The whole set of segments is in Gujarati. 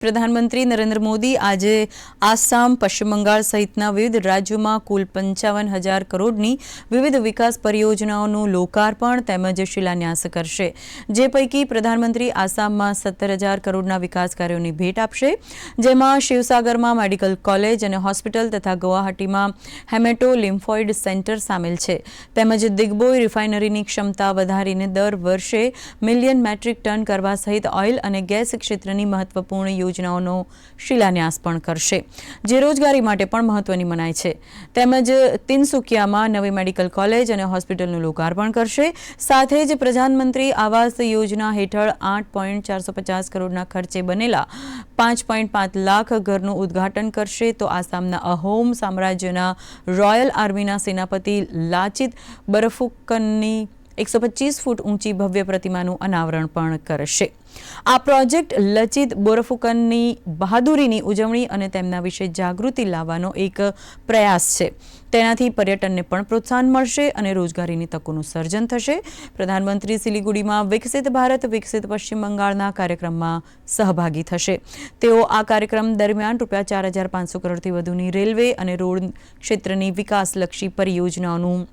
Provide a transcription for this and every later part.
પ્રધાનમંત્રી નરેન્દ્ર મોદી આજે આસામ, પશ્ચિમ બંગાળ સહિતના વિવિધ રાજ્યોમાં કુલ પંચાવન હજાર કરોડની વિવિધ વિકાસ પરિયોજનાઓનું લોકાર્પણ તેમજ શિલાન્યાસ કરશે. જે પૈકી પ્રધાનમંત્રી આસામમાં સત્તર હજાર કરોડના વિકાસ કાર્યોની ભેટ આપશે. જેમાં શિવસાગરમાં મેડિકલ કોલેજ અને હોસ્પિટલ તથા ગુવાહાટીમાં હેમેટો લિમ્ફોઇડ સેન્ટર સામેલ છે. તેમજ દિગ્બોય રિફાઇનરીની ક્ષમતા વધારીને દર વર્ષે મિલિયન મેટ્રિક ટન કરવા સહિત ઓઇલ અને ગેસ ક્ષેત્રની મહત્વપૂર્ણ યોજનાઓનો શિલાન્યાસ પણ કરશે. જે રોજગારી માટે પણ મહત્વની મનાય છે. તેમજ તિનસુકિયામાં નવી મેડિકલ કોલેજ અને હોસ્પિટલનું લોકાર્પણ કરશે. સાથે જ પ્રધાનમંત્રી આવાસ યોજના હેઠળ આઠ પોઈન્ટ ચારસો પચાસ કરોડના ખર્ચે બનેલા પાંચ પોઈન્ટ પાંચ લાખ ઘરનું ઉદ્ઘાટન કરશે તો આસામના અહોમ સામ્રાજ્યના રોયલ આર્મીના સેનાપતિ લાચિત બરફુકનની એકસો પચીસ ફૂટ ઊંચી ભવ્ય પ્રતિમાનું અનાવરણ પણ કરશે. આ પ્રોજેક્ટ લચિત બોરફુકનની બહાદુરીની ઉજવણી અને તેમના વિશે જાગૃતિ લાવવાનો એક પ્રયાસ છે. તેનાથી પર્યટનને પણ પ્રોત્સાહન મળશે અને રોજગારીની તકોનું સર્જન થશે. પ્રધાનમંત્રી સિલિગુડીમાં વિકસિત ભારત, વિકસિત પશ્ચિમ બંગાળના કાર્યક્રમમાં સહભાગી થશે. તેઓ આ કાર્યક્રમ દરમિયાન રૂપિયા ચાર હજાર પાંચસો કરોડથી વધુની રેલવે અને રોડ ક્ષેત્રની વિકાસલક્ષી પરિયોજનાઓનું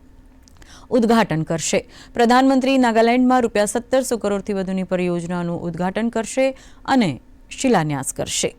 ઉદ્ઘાટન કરશે. પ્રધાનમંત્રી નાગાલેન્ડમાં રૂપિયા સત્તરસો કરોડથી વધુની પરિયોજનાનું ઉદ્ઘાટન કરશે અને શિલાન્યાસ કરશે.